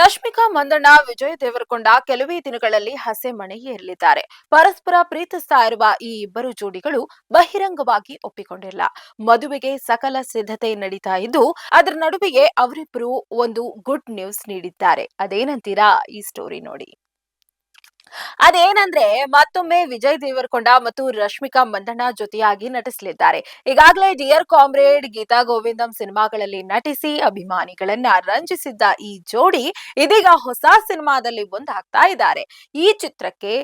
ರಶ್ಮಿಕಾ ಮಂದಣ್ಣ, ವಿಜಯ್ ದೇವರಕೊಂಡ ಕೆಲವೇ ದಿನಗಳಲ್ಲಿ ಹಸೆ ಏರಲಿದ್ದಾರೆ ಪರಸ್ಪರ ಪ್ರೀತಿಸ್ತಾ ಇರುವ ಈ ಇಬ್ಬರು ಜೋಡಿಗಳು ಬಹಿರಂಗವಾಗಿ ಒಪ್ಪಿಕೊಂಡಿಲ್ಲ. ಮದುವೆಗೆ ಸಕಲ ಸಿದ್ಧತೆ ನಡೀತಾ ಇದ್ದು, ಅದರ ನಡುವೆಯೇ ಅವರಿಬ್ಬರು ಒಂದು ಗುಡ್ ನ್ಯೂಸ್ ನೀಡಿದ್ದಾರೆ. ಅದೇನಂತೀರಾ ಈ ಸ್ಟೋರಿ ನೋಡಿ. ಅದೇನಂದ್ರೆ ಮತ್ತೊಮ್ಮೆ ವಿಜಯ್ ದೇವರಕೊಂಡ ಮತ್ತು ರಶ್ಮಿಕಾ ಮಂದಣ್ಣ ಜೊತೆಯಾಗಿ ನಟಿಸಲಿದ್ದಾರೆ. ಈಗಾಗಲೇ ಡಿಯರ್ ಕಾಮ್ರೇಡ್ ಗೀತಾ ಗೋವಿಂದಂ ಸಿನಿಮಾಗಳಲ್ಲಿ ನಟಿಸಿ ಅಭಿಮಾನಿಗಳನ್ನ ರಂಜಿಸಿದ್ದ ಈ ಜೋಡಿ ಇದೀಗ ಹೊಸ ಸಿನಿಮಾದಲ್ಲಿ ಒಂದಾಗ್ತಾ ಇದ್ದಾರೆ. ಈ ಚಿತ್ರಕ್ಕೆ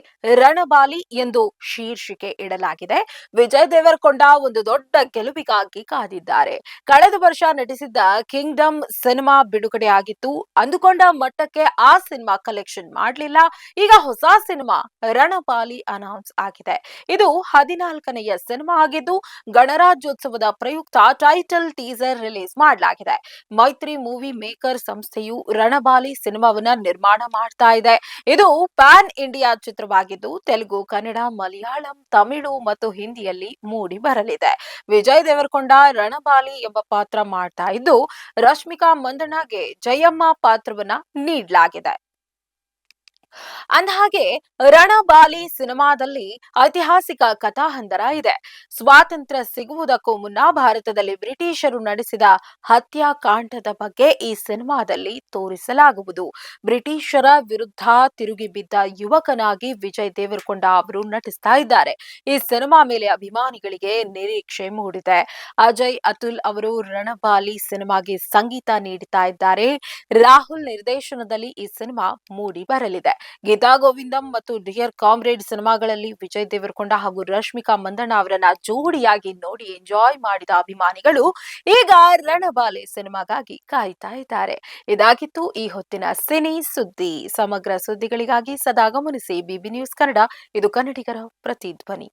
ರಣಬಾಲಿ ಎಂದು ಶೀರ್ಷಿಕೆ ಇಡಲಾಗಿದೆ. ವಿಜಯ್ ದೇವರಕೊಂಡ ಒಂದು ದೊಡ್ಡ ಗೆಲುವಿಗಾಗಿ ಕಾದಿದ್ದಾರೆ. ಕಳೆದ ವರ್ಷ ನಟಿಸಿದ್ದ ಕಿಂಗ್ಡಮ್ ಸಿನಿಮಾ ಬಿಡುಗಡೆ ಆಗಿತ್ತು ಅಂದುಕೊಂಡ ಮಟ್ಟಕ್ಕೆ ಆ ಸಿನಿಮಾ ಕಲೆಕ್ಷನ್ ಮಾಡಲಿಲ್ಲ. ಈಗ ಹೊಸ ಸಿನಿಮಾ ರಣಪಾಲಿ ಅನೌನ್ಸ್ ಆಗಿದೆ. ಇದು ಹದಿನಾಲ್ಕನೆಯ ಸಿನಿಮಾ ಆಗಿದ್ದು, ಗಣರಾಜ್ಯೋತ್ಸವದ ಪ್ರಯುಕ್ತ ಟೈಟಲ್ ಟೀಸರ್ ರಿಲೀಸ್ ಮಾಡಲಾಗಿದೆ. ಮೈತ್ರಿ ಮೂವಿ ಮೇಕರ್ ಸಂಸ್ಥೆಯು ರಣಬಾಲಿ ಸಿನಿಮಾವನ್ನ ನಿರ್ಮಾಣ ಮಾಡ್ತಾ ಇದೆ. ಇದು ಪ್ಯಾನ್ ಇಂಡಿಯಾ ಚಿತ್ರವಾಗಿದ್ದು, ತೆಲುಗು, ಕನ್ನಡ, ಮಲಯಾಳಂ, ತಮಿಳು ಮತ್ತು ಹಿಂದಿಯಲ್ಲಿ ಮೂಡಿ ಬರಲಿದೆ. ವಿಜಯ್ ದೇವರಕೊಂಡ ರಣಬಾಲಿ ಎಂಬ ಪಾತ್ರ ಮಾಡ್ತಾ ಇದ್ದು, ರಶ್ಮಿಕಾ ಮಂದಣ್ಣಗೆ ಜಯಮ್ಮ ಪಾತ್ರವನ್ನ ನೀಡಲಾಗಿದೆ. ಅಂದಹಾಗೆ, ರಣಬಾಲಿ ಸಿನಿಮಾದಲ್ಲಿ ಐತಿಹಾಸಿಕ ಕಥಾಹಂದರ ಇದೆ. ಸ್ವಾತಂತ್ರ್ಯ ಸಿಗುವುದಕ್ಕೂ ಮುನ್ನ ಭಾರತದಲ್ಲಿ ಬ್ರಿಟಿಷರು ನಡೆಸಿದ ಹತ್ಯಾಕಾಂಡದ ಬಗ್ಗೆ ಈ ಸಿನಿಮಾದಲ್ಲಿ ತೋರಿಸಲಾಗುವುದು. ಬ್ರಿಟಿಷರ ವಿರುದ್ಧ ತಿರುಗಿ ಬಿದ್ದ ಯುವಕನಾಗಿ ವಿಜಯ್ ದೇವರಕೊಂಡ ಅವರು ನಟಿಸ್ತಾ ಇದ್ದಾರೆ. ಈ ಸಿನಿಮಾ ಮೇಲೆ ಅಭಿಮಾನಿಗಳಿಗೆ ನಿರೀಕ್ಷೆ ಮೂಡಿದೆ. ಅಜಯ್, ಅತುಲ್ ಅವರು ರಣಬಾಲಿ ಸಿನಿಮಾಗೆ ಸಂಗೀತ ನೀಡುತ್ತಾ ಇದ್ದಾರೆ. ರಾಹುಲ್ ನಿರ್ದೇಶನದಲ್ಲಿ ಈ ಸಿನಿಮಾ ಮೂಡಿ ಬರಲಿದೆ ಗೀತಾ ಗೋವಿಂದಂ ಮತ್ತು ಡಿಯರ್ ಕಾಮ್ರೇಡ್ ಸಿನಿಮಾಗಳಲ್ಲಿ ವಿಜಯ್ ದೇವರಕೊಂಡ ಹಾಗೂ ರಶ್ಮಿಕಾ ಮಂದಣ್ಣ ಅವರನ್ನ ಜೋಡಿಯಾಗಿ ನೋಡಿ ಎಂಜಾಯ್ ಮಾಡಿದ ಅಭಿಮಾನಿಗಳು ಈಗ ರಣಬಾಲೆ ಸಿನಿಮಾಗಾಗಿ ಕಾಯ್ತಾ ಇದ್ದಾರೆ. ಇದಾಗಿತ್ತು ಈ ಹೊತ್ತಿನ ಸಿನಿ ಸುದ್ದಿ. ಸಮಗ್ರ ಸುದ್ದಿಗಳಿಗಾಗಿ ಸದಾ ಗಮನಿಸಿ ಬಿಬಿ ನ್ಯೂಸ್ ಕನ್ನಡ. ಇದು ಕನ್ನಡಿಗರ ಪ್ರತಿಧ್ವನಿ.